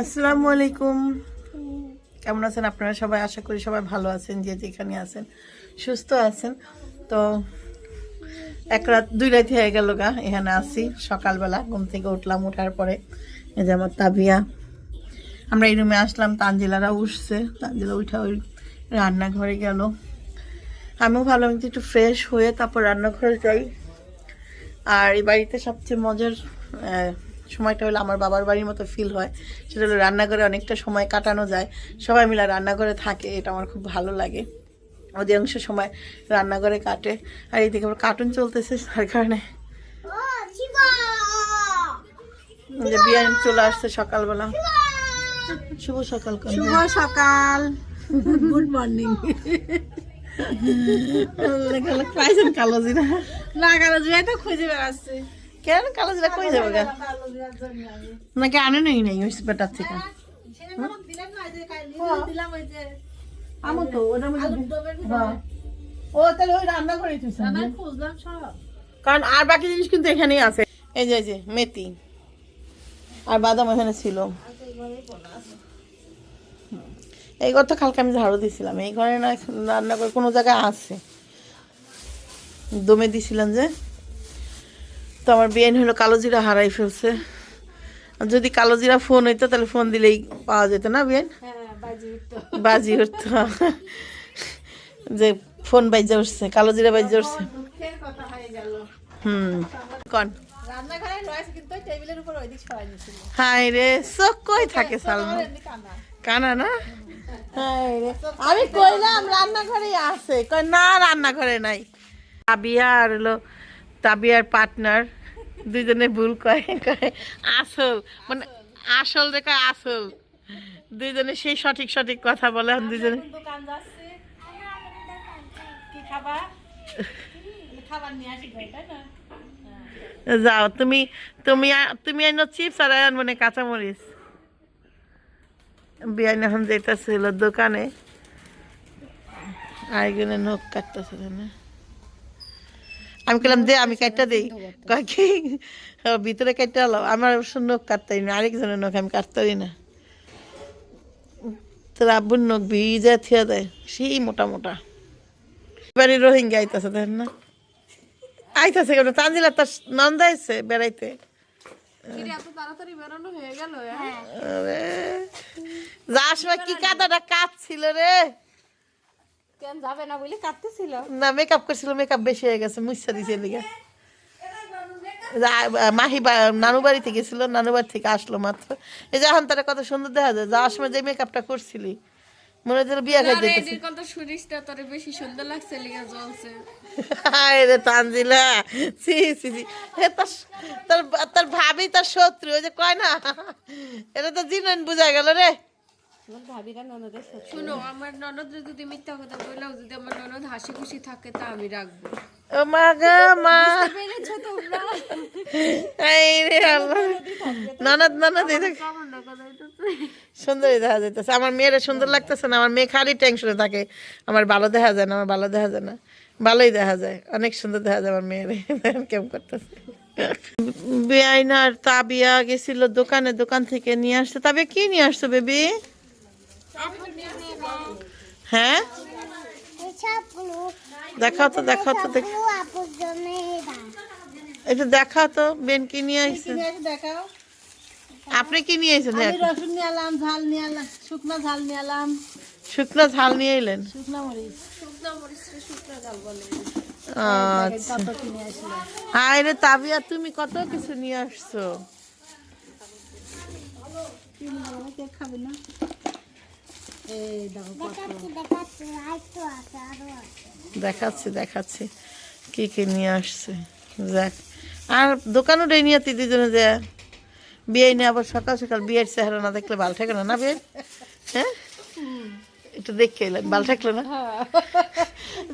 আসসালামু আলাইকুম। কেমন আছেন আপনারা সবাই? আশা করি সবাই ভালো আছেন, যে যেখানে আছেন, সুস্থ আছেন। তো এক রাত, দুই রাত হয়ে গেল গা, এখানে আসি সকালবেলা, ঘুম থেকে উঠলাম ওঠার পরে এই যে আমার তাবিয়া। আমরা এই রুমে আসলাম, তানজিলারা উঠছে। তানজিলা উঠা ওই রান্নাঘরে গেল। আমিও ভালো আমি একটু ফ্রেশ হয়ে তারপর রান্নাঘরে যাই। আর এই বাড়িতে সবচেয়ে মজার সময়টা হলো আমার বাবার বাড়ির মতো ফিল হয়। সেটা হলো রান্নাঘরে অনেকটা সময় কাটানো যায়। সবাই মিলে রান্নাঘরে থাকে এটা আমার খুব ভালো লাগে। অধিকাংশ সময় রান্নাঘরে কাটে। আর এইদিকে আবার কার্টুন চলতেছে তার কারণে যে বিরিয়ানি চলে আসছে সকালবেলা। শুভ সকাল। শুভ সকাল। গুড মর্নিং কালো জিরা। লাগানো যায় তো খুঁজে বেড়াচ্ছে কেন কালো জিরা কই যাবে গা? নাকি আনে নেই নাই ওই বেটার থেকে? তো হ্যাঁ। ও তাহলে ওই রান্না করে তুইছেন খুঁজলাম সব। কারণ আর বাকি জিনিস কিন্তু এখানেই আছে। এই যে এই যে মেথি। আর বাদাম এখানে ছিল। এই ঘর তো কালকে আমি ঝাড়ু দিছিলাম। এই ঘরে না রান্না করে কোনো জায়গায় আছে। দমে দিছিলাম যে তো আমার বিয়ে হলো কালো জিরা হারাই ফেলছে। যদি কালো জিরা ফোন হইতো তাহলে ফোন দিলেই পাওয়া যেত না বিয়েন হ্যাঁ বাজি উঠতো। যে ফোন বাইজে উঠছে কালো জিরা বাইজে উঠছে। হয়ে হুম। কন? হাই রে চোখ কই থাকে সালমা? এমনি কানা। না? রে আমি কইলাম রান্নাঘরে আছে। কই না রান্নাঘরে নাই। তাবিয়া আর হলো তাবিয়ার পার্টনার দুইজনে ভুল কয় কয় আসল মানে আসল রেখা আসল। দুইজনে সেই সঠিক সঠিক কথা বলে দুইজনে যাও তুমি তুমি তুমি আইনো চিপস আর আইন মানে কাঁচামরিচ। বিয়ান এখন যেতেছিল দোকানে। আরেকজনে নখ কাটতেছে না আমি কইলাম দে আমি কাটটা দেই। কয় কি? ভিতরে কাটতে আলো আমার অবশ্য নখ কাটতাই না আরেকজনের নখ আমি কাটতারি না। তোর আব্বুর নখ ভিজা থিয়া দেয় সেই মোটা মোটা। এবারে রোহিঙ্গা আইতাছে দেখেন না? আইতাছে কেন তানজিলা তার নন্দ আইছে বেড়াইতে। বেরোনো হয়ে গেল আরে, যাওয়ার সময় কি কাদাটা কাঁদছিল রে। কেন যাবে না বলে কাটতেছিল না মেকআপ করছিল মেকআপ বেশি হয়ে গেছে মুচ্ছা দিছে এদিকে। মাহি বা- নানু বাড়িতে গেছিল নানু বাড়ি থেকে আসলো মাত্র। এই যে এখন তারা কত সুন্দর দেখা যায় যাওয়ার সময় যে মেকআপটা করছিলি মনে হচ্ছে বিয়া খাইতে যেতেছি কত সুরিশটা তোর বেশি সুন্দর লাগছে লিগা জ্বলছে। হায় রে তানজিলা সি সি সি হে তোর তোর তোর ভাবি তার শত্রু ওই যে কয় না? এটা তো জিনন বুঝা গেল রে। আমার ভাবিরা ননদের শুনো আমার ননদ যদি মিথ্যা কথা যদি আমার ননদ হাসি খুশি থাকে তা আমি রাখব। ও মা গা মা। পেরেছ তোমরা? এই রে আল্লাহ। ননদ ননদ এই দেখ কেমন না কথা সুন্দরই দেখা যাইতেছে। আমার মেয়েরা সুন্দর লাগতেছে না আমার মেয়ে খালি টেনশনে থাকে। আমার ভালো দেখা যায় না আমার ভালো দেখা যায় না। ভালোই দেখা যায়। অনেক সুন্দর দেখা যায় আমার মেয়েরে। কেমন করতেছে। বেআইনার তাবিয়া গেছিল দোকানে দোকান থেকে নিয়ে আসছে। তবে কি নিয়ে আসছো বেবি? হ্যাঁ? দেখাও তো দেখাও তো একটু দেখাও তো বেন কি নিয়ে আসছে দেখাও? আপনি কি নিয়ে আসছেন রসুন নিয়ে এলাম ঝাল নিয়ে এলাম শুকনো ঝাল নিয়ে এলাম। শুকনো ঝাল নিয়ে এলেন? শুকনো মরিচ। শুকনো মরিচ শুকনো ঝাল বলে। আচ্ছা। হায় তাবিয়া তুমি কত কিছু নিয়ে আসছো? খাবে না? দেখাচ্ছি দেখাচ্ছি কি কি নিয়ে আসছে? যাক। আর দোকানও ডে নিয়ে তুই দুজনে যে বিয়ে নিয়ে আবার সকাল সকাল বিয়ের চেহারা না দেখলে ভালো থাকে না না বিয়ে? হ্যাঁ? একটু দেখে এলেন ভালো থাকল না?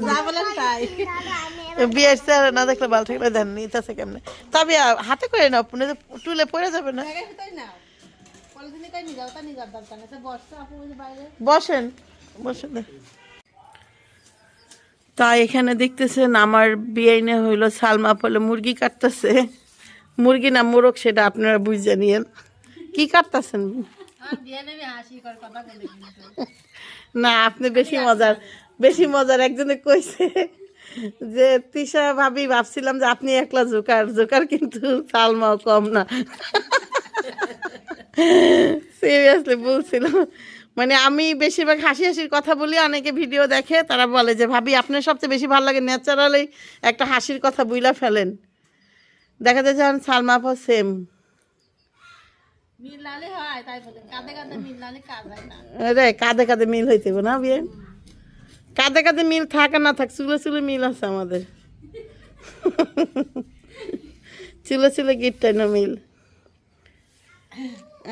যা বলেন তাই। বিয়ের চেহারা না দেখলে ভালো থাকলে দেন নিতেছে কেমনে? তবে হাতে করে তো টুলে পড়ে যাবে না। বসেন বসেন। তা এখানে দেখতেছেন আমার বিয়ে হইল সালমা ফলে মুরগি কাটতেছে। মুরগি না মোরগ সেটা আপনারা বুঝে নিয়েন। কি কাটতেছেন? না। আপনি বেশি মজার বেশি মজার একজনে কইছে যে তিশা ভাবি ভাবছিলাম যে আপনি একলা জোকার জোকার কিন্তু সালমাও কম না। সিরিয়াসলি বলছিলাম মানে আমি বেশিরভাগ হাসি হাসির কথা বলি অনেকে ভিডিও দেখে তারা বলে যে ভাবি আপনার সবচেয়ে বেশি ভালো লাগে ন্যাচারালি একটা হাসির কথা বুইলা ফেলেন। দেখা যায় যখন সালমা আপা সেম হয় তাই কাঁদে কাঁদে রে কাঁধে কাঁধে মিল হইতে না বিয়ে? কাঁধে কাঁধে মিল থাক না থাক চুলে চুলে মিল আছে আমাদের। চুলে চুলে গিটটাই না মিল।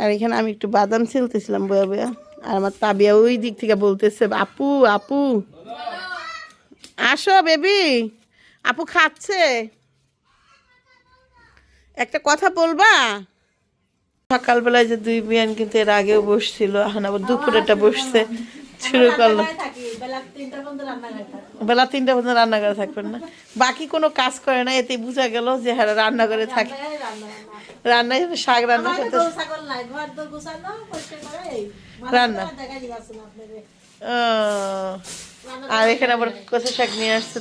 আর এখানে আমি একটু বাদাম ছিলতেছিলাম বয়া বয়া। আর আমার তাবিয়া ওই দিক থেকে বলতেছে, আপু আপু, আসো বেবি, আপু খাচ্ছে। একটা কথা বলবা? সকালবেলায় যে দুই বিয়ান কিন্তু এর আগেও বসছিল, এখন আবার দুপুরেটা বসছে। শুরু করল বেলা তিনটা পর্যন্ত রান্না করে থাকি। বেলা তিনটা পর্যন্ত রান্না করে থাকবেন না। বাকি কোনো কাজ করে না এতে বোঝা গেল যে হ্যাঁ রান্না করে থাকে রান্নায় শাক রান্না করতে রান্না। আর এখানে আবার কচু শাক নিয়ে আসছে?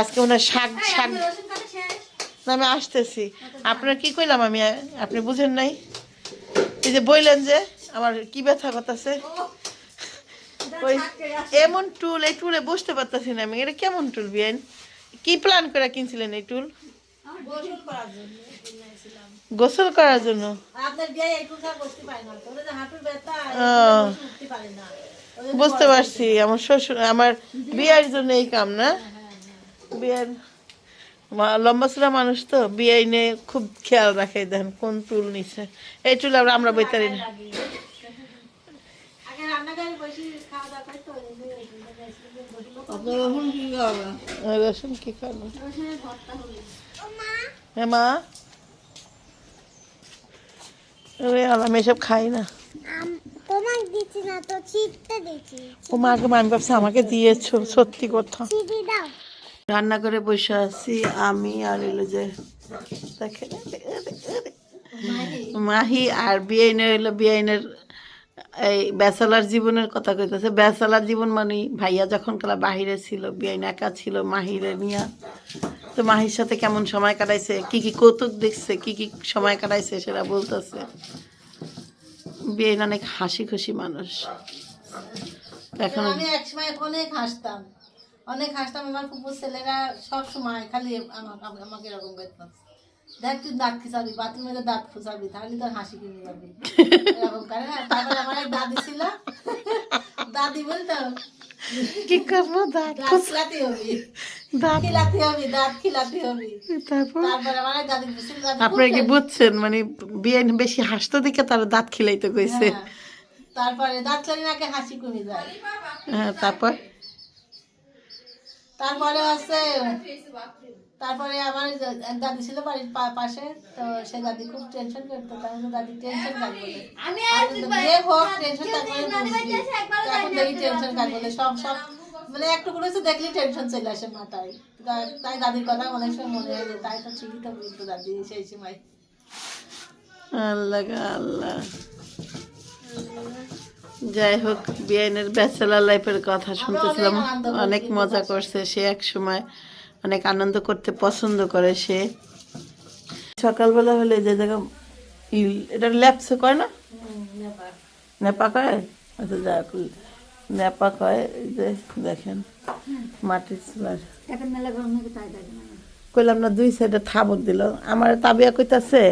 আজকে মনে শাক শাক না, আমি আসতেছি। আপনার কি কইলাম আমি? আপনি বুঝেন নাই? এই যে বললেন যে আমার কি ব্যথা করতেছে? ওই এমন টুল এই টুলে বসতে পারতেছি না আমি। এটা কেমন টুল বিয়েন? কি প্ল্যান করে কিনছিলেন এই টুল গোসল করার জন্য বুঝতে পারছি। আমার শ্বশুর আমার বিয়ের জন্য এই কাম না? বিয়ের লম্বা চূড়া মানুষ তো বিয়ে নিয়ে খুব খেয়াল রাখে দেখেন কোন টুল নিছে এই টুল আমরা আমরা বইতারি না আগে রান্নাঘরে বসে খাওয়া দাওয়া করতো আর রসুন কি খাব? হ্যাঁ মা? ওরে আল্লাহ, এসব খাই না। তোমার দিচ্ছি না তো ছিটতে দিচ্ছি। ও মাকে আমি ভাবছি আমাকে দিয়েছ সত্যি কথা। রান্না করে বসে আছি আমি আর এলো যে দেখেন মাহি। আর বিআইনের হইল বিআইনের এই ব্যাচেলার জীবনের কথা কইতেছে। ব্যাচেলার জীবন মানে ভাইয়া যখন কালা বাহিরে ছিল বিআইন একা ছিল, মাহিরে নিয়া তো মাহির সাথে কেমন সময় কাটাইছে, কি কি কৌতুক দেখছে, কি কি সময় কাটাইছে সেটা বলতেছে। বিআইন অনেক হাসি খুশি মানুষ। এখন আমি এক সময় অনেক হাসতাম। অনেক হাসতাম, আমার কুকুর ছেলেরা সব সময় খালি আমাকে এরকম করতাম দেখ তুই দাঁত খিসাবি বাথরুমে তো দাঁত খুসাবি তাহলে তোর হাসি কিনে যাবি। এরকম করে হ্যাঁ তারপরে আমার এক দাদি ছিল। দাদি বলতাম কি করব? দাঁত খিলাতে হবি। দাঁত খিলাতে হবি দাঁত খিলাতে হবি। তারপর? তারপরে আমার এক দাদি আপনারা কি বুঝছেন? মানে বিয়ে বেশি হাসতে দেখে তারা দাঁত খিলাইতে কইছে। হ্যাঁ। তারপরে দাঁত চালি নাকে হাসি কমে যায়। হ্যাঁ তারপর? তারপরে আছে তারপরে আমার দাদি ছিল বাড়ির পাশে তো সে দাদি খুব টেনশন করতো তাহলে দাদি টেনশন কাজ বলে হোক টেনশন তারপরে এখন দেখি টেনশন কাজ সব সব মানে একটু করে তো দেখলি টেনশন চলে আসে মাথায়। তাই দাদির কথা অনেক সময় মনে হয় যে তাই তো ঠিকই তো বলতো দাদি সেই সময়। আল্লাহ আল্লাহ। যাই হোক বিআইনের ব্যাচেলার লাইফের কথা শুনতেছিলাম। অনেক মজা করছে সে এক সময়। অনেক আনন্দ করতে পছন্দ করে সে। সকালবেলা হলে যে জায়গা এটা ল্যাপসে কয় না? নেপা কয় আচ্ছা যা নেপা কয় যে দেখেন মাটির চুলার। কইলাম না দুই সাইডে থাবর দিল। আমার তাবিয়া কইতাছে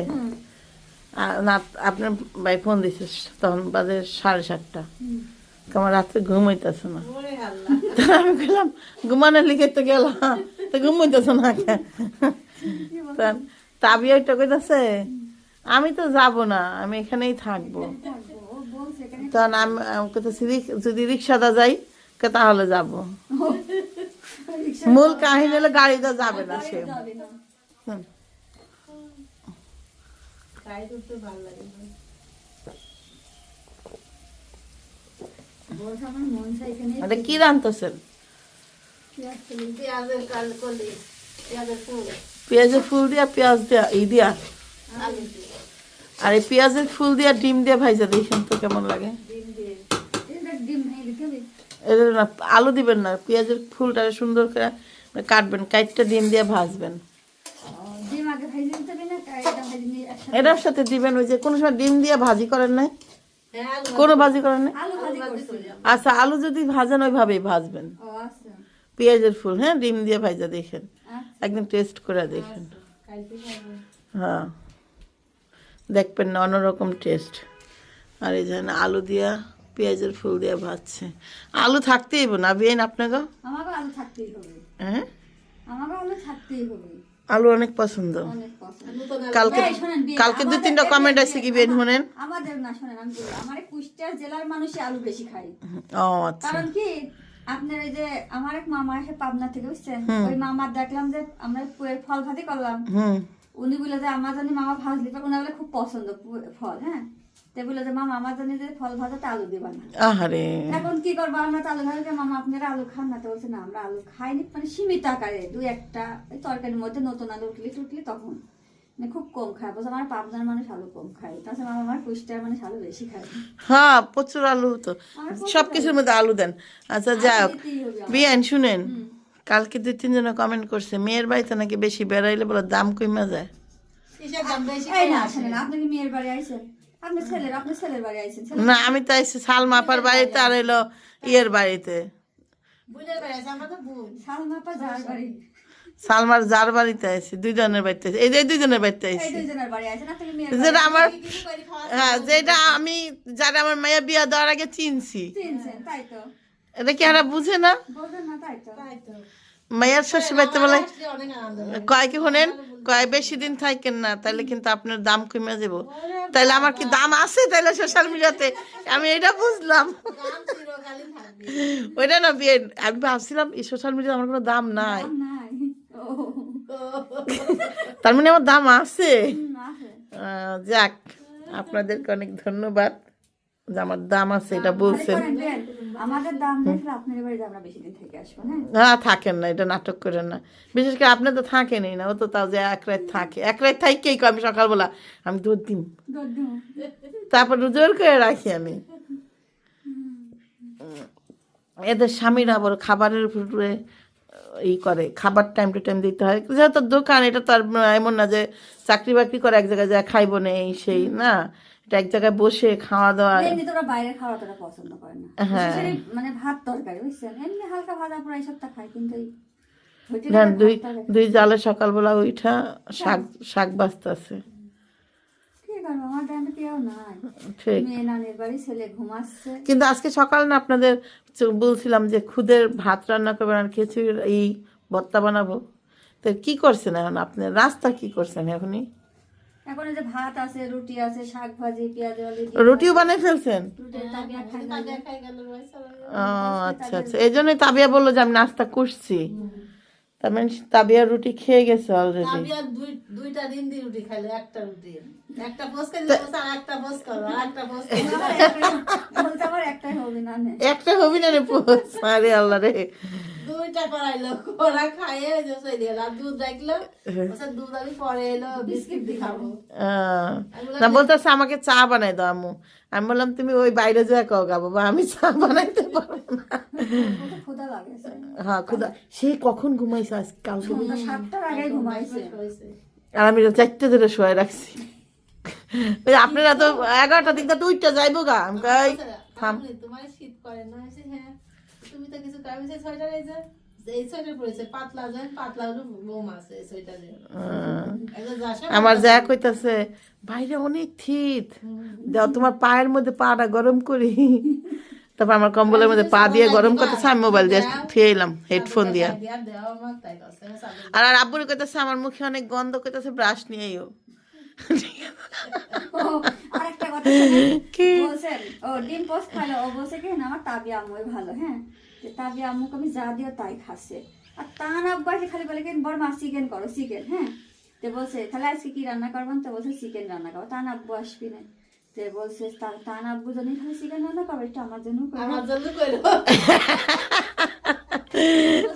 আর না আপনার ভাই ফোন দিছে তখন বাজে সাড়ে সাতটা। আমার রাত্রে ঘুম হইতেছে না। আমি কইলাম ঘুমানোর লিখে তো গেলাম। তো ঘুম না কেন তা তাবিয়া ওইটা কইতাছে, আমি তো যাব না, আমি এখানেই থাকব। যদি রিক্সাটা যাই তাহলে যাব? মূল কাহিনী হলে গাড়িটা যাবে না সে। কি রান্তেছেন পেঁয়াজের ফুল দিয়া পেঁয়াজ দিয়া ই দিয়া? আর এই পেঁয়াজের ফুল দিয়ে ডিম দিয়ে ভাইজা দেখেন তো কেমন লাগে? এটা না আলু দিবেন না পেঁয়াজের ফুলটা সুন্দর করে কাটবেন কাইটটা ডিম দিয়ে ভাজবেন। এটার সাথে দিবেন ওই যে কোনো সময় ডিম দিয়ে ভাজি করেন নাই? কোনো ভাজি করেন নাই? আচ্ছা আলু যদি ভাজেন ওইভাবেই ভাজবেন। পেঁয়াজের ফুল হ্যাঁ? ডিম দিয়ে ভাজা দেখেন। একদম টেস্ট করে দেখেন। হ্যাঁ। দেখবেন না অন্যরকম টেস্ট আর এই যেন আলু দিয়া পেঁয়াজের ফুল দিয়ে ভাজছে। আলু থাকতেই না বিয়েন আপনাকে? হ্যাঁ? আলু হবে। অনেক পছন্দ। কালকে কালকে দু তিনটা কমেন্ট আছে কি বেন শুনেন? আমাদের না শোনেন আমি বলি আমার কুষ্টিয়া জেলার মানুষই আলু বেশি খায়। ও আচ্ছা। কারণ কি আপনার এই যে আমার এক মামা এসে পাবনা থেকে বুঝছেন? ওই মামার দেখলাম যে আমরা পুয়ের ফল ভাজি করলাম। উনি বলে যে আমার জানি মামা ভাজলি পারে উনি বলে খুব পছন্দ ফল হ্যাঁ? তো বলে যে মামা আমার জানি যে ফল ভাজাতে আলু দিবা না। আহারে। এখন কি করব? আমরা তো আলু ভাজা মামা আপনারা আলু খান না। তো বলছে না আমরা আলু খাইনি। মানে সীমিত আকারে দুই একটা তরকারির মধ্যে নতুন আলু উঠলি টুটলি তখন। মানে খুব কম খায়। বলছে আমার পাবনার মানুষ আলু কম খায়। তাছাড়া মামা আমার কুষ্টিয়ার মানুষ আলু বেশি খায়। হ্যাঁ প্রচুর আলু তো সব কিছুর মধ্যে আলু দেন। আচ্ছা যাই হোক। বিয়ান শুনেন। কালকে দুই তিনজন কমেন্ট করছে মেয়ের বাড়িতে নাকি বেশি বেড়াইলে বলে দাম কমে যায়? কিসের দাম বেশি এই না শোনেন আপনি কি মেয়ের বাড়ি আইছেন? আপনি ছেলের আপনি ছেলের বাড়ি আইছেন। ছেলে না আমি তো এসে সালমাপার বাড়িতে আর এলো ইয়ের বাড়িতে। সালমাপা যার বাড়ি। সালমার যার বাড়িতে আইছি দুইজনের বাড়িতে আইছি। এই যে দুইজনের বাড়িতে মেয়ের যেটা আমার হ্যাঁ যেটা আমি যারা আমার মায়া বিয়া দেওয়ার আগে চিনছি। চিনছেন তাই তো। এটা কি এরা বুঝে না? বলবেন না তাই তো। তাই তো। মায়ের শ্বশুর বাড়িতে বলে আনন্দ কয় কি শোনেন? কয় বেশি দিন থাকেন না তাহলে কিন্তু আপনার দাম কমে যাব তাহলে আমার কি দাম আছে তাহলে সোশ্যাল মিডিয়াতে আমি এটা বুঝলাম। দাম ওইটা না বিয়ে আমি ভাবছিলাম এই সোশ্যাল মিডিয়া আমার কোনো দাম নাই। তার মানে আমার দাম আছে। যাক আপনাদেরকে অনেক ধন্যবাদ যে আমার দাম আছে এটা বলছেন। দিন থেকে আসব হ্যাঁ? থাকেন না এটা নাটক করেন না। বিশেষ করে আপনি তো থাকেনই না ও তো তাও যে এক রাত থাকে। এক রাত থাকেই আমি সকালবেলা আমি দুধ দিমু। তারপর জোর করে রাখি আমি। এদের স্বামীরা আবার খাবারের উপরে ই করে খাবার টাইম টু টাইম দিতে হয়। যেহেতু দোকান এটা তো আর এমন না যে চাকরি বাকরি করে এক জায়গায় যা খাইবো না এই সেই না। এটা এক জায়গায় বসে খাওয়া দাওয়া। এমনি তোরা বাইরের খাওয়া তোরা পছন্দ করে না। হ্যাঁ। মানে ভাত তরকারি বুঝছেন? এমনি হালকা ভাজা পোড়া খাই কিন্তু ভাত দুই দুই জালে সকালবেলা উঠা শাক শাক বাঁচতেছে। কি করব আমার টাইমে কেউ নাই। মেয়ে নানির বাড়ি ছেলে ঘুমাচ্ছে কিন্তু আজকে সকাল না আপনাদের বলছিলাম যে খুদের ভাত রান্না করবেন আর খিচুড়ি এই ভর্তা বানাবো। তো কি করছেন এখন আপনি? রাস্তা কি করছেন এখনই? এখন যে ভাত আছে রুটি আছে শাক ভাজি পেঁয়াজ রুটিও বানিয়ে ফেলছেন? ও আচ্ছা আচ্ছা। এই জন্যই তাবিয়া বলল যে আমি নাস্তা করছি। তার মানে তাবিয়া রুটি খেয়ে গেছে অলরেডি আমি আর দুই দুইটা দিন দিয়ে রুটি খাইলে একটা রুটি। একটা পোস্ট করে দিলে আর একটা পোস্ট করো আর একটা পোস্ট করো একটাই- বলতে আমার একটাই হবে না। একটা হবি না রে পোস আরে আল্লাহ রে। দুইটা করাইলো ওরা খাইয়ে যে চলে দুধ রাখল দুধ আমি পরে এলো বিস্কিট দিয়ে খাব। না বলতেছে আমাকে চা বানাই দাও আম্মু। আমি বললাম তুমি ওই বাইরে যা কাও গা বাবা আমি চা বানাইতে পারব না। হ্যাঁ খুদা সে কখন ঘুমাইছে আজকে? কালকে সন্ধ্যা সাতটার আগে ঘুমাইছে। আর আমি চারটে ধরে শোয়া রাখছি। আপনারা তো এগারোটা দিক তো যাইবো গা। আমি কই থাম। তোমার শীত করে না? হ্যাঁ তুমি তো কিছু সোয়েটার এই যে। সোয়েটার এই যাসা আমার যা কইতাছে বাইরে অনেক শীত দাও তোমার পায়ের মধ্যে পাটা গরম করি। তারপর আমার কম্বলের মধ্যে পা দিয়ে গরম করতেছে আমি মোবাইল দিয়ে থুয়ে এলাম হেডফোন দিয়া। আর আর আব্বুর কইতাছে আমার মুখে অনেক গন্ধ কইতাছে ব্রাশ নিয়েও কি? বলছেন ও ডিম পোস্ট খাইলো ও বলছে কি না আমার তাবিয়া আম্মুই ভালো হ্যাঁ? যে তাবিয়া আম্মুকে আমি যা দিও তাই খাচ্ছে। আর তান আব্বা এসে খালি বলে কি বড় মা চিকেন করো চিকেন হ্যাঁ? তো বলছে তাহলে আজকে কি রান্না করবেন? তো বলছে চিকেন রান্না করো তান আব্বু আসবি না। তো বলছে তা- তান আব্বু জন্য খালি চিকেন রান্না করবে? একটু আমার জন্য করবে আমার জন্য কইলো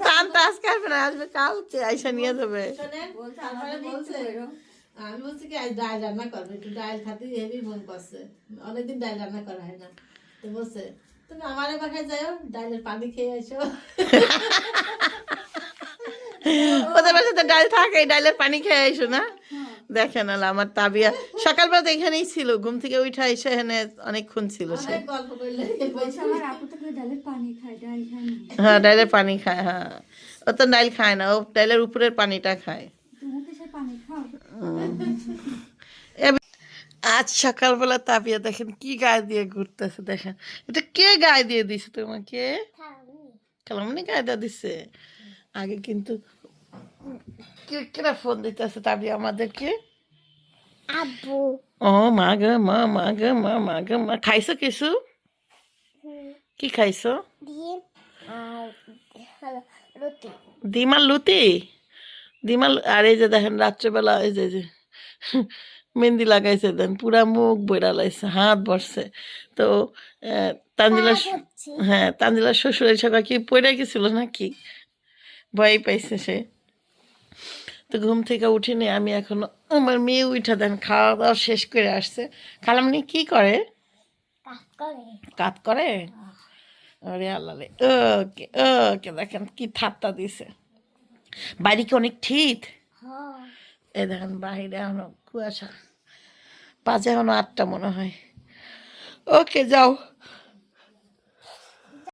টান তো আজকে আসবে না আসবে কালকে আইসা নিয়ে যাবে। শোনেন বলছে তারপরে আমার জন্য একটু বলছে করো। আমি বলছি কি আজ ডাল রান্না করবে একটু ডাল খাতে হেভি মন করছে। অনেকদিন ডাল রান্না করা হয় না। তো বলছে তুমি আমার বাসায় যাও ডালের পানি খেয়ে এসো। ওদের বাসায় তো ডাল থাকে ডালের পানি খেয়ে আইসো না। দেখেন আলা আমার তাবিয়া। সকালবেলা তো এখানেই ছিল ঘুম থেকে উঠা এসে এখানে অনেকক্ষণ ছিল সে। হ্যাঁ ডালের পানি খায় হ্যাঁ। ও তো ডাল খায় না ও ডালের উপরের পানিটা খায়। আজ সকালবেলা তাবিয়া দেখেন কি গায়ে দিয়ে ঘুরতেছে দেখেন। এটা কে গায়ে দিয়ে দিছে তোমাকে? কালামনি গায়ে দিয়ে দিছে? আগে কিন্তু কে কেনা ফোন দিতেছে তাপিয়া আমাদেরকে? আব্বু। ও মা গো মা মা গো মা মা গো মা। খাইছো কিছু? কি খাইছো? ডিম আর রুটি। ডিমার লুতি ডিমার আর এই যে দেখেন রাত্রেবেলা এই যে যে মেহেন্দি লাগাইছে দেন পুরা মুখ বইরা লাইছে হাত বসছে তো হচ্ছে হ্যাঁ তানজিলার শ্বশুর এই সকাল কি পড়ে গেছিল নাকি? ভয় পাইছে সে। তো ঘুম থেকে উঠিনি আমি এখন আমার মেয়ে উঠা দেন খাওয়া দাওয়া শেষ করে আসছে। খালামনি কি করে? কাত করে। আরে আল্লাহ ওকে ওকে দেখেন কি ঠাট্টা দিছে। বাড়ি কি অনেক ঠিক? হ্যাঁ। এ দেখেন বাহিরে এখনও কুয়াশা বাজে এখনও আটটা মনে হয়। ওকে যাও।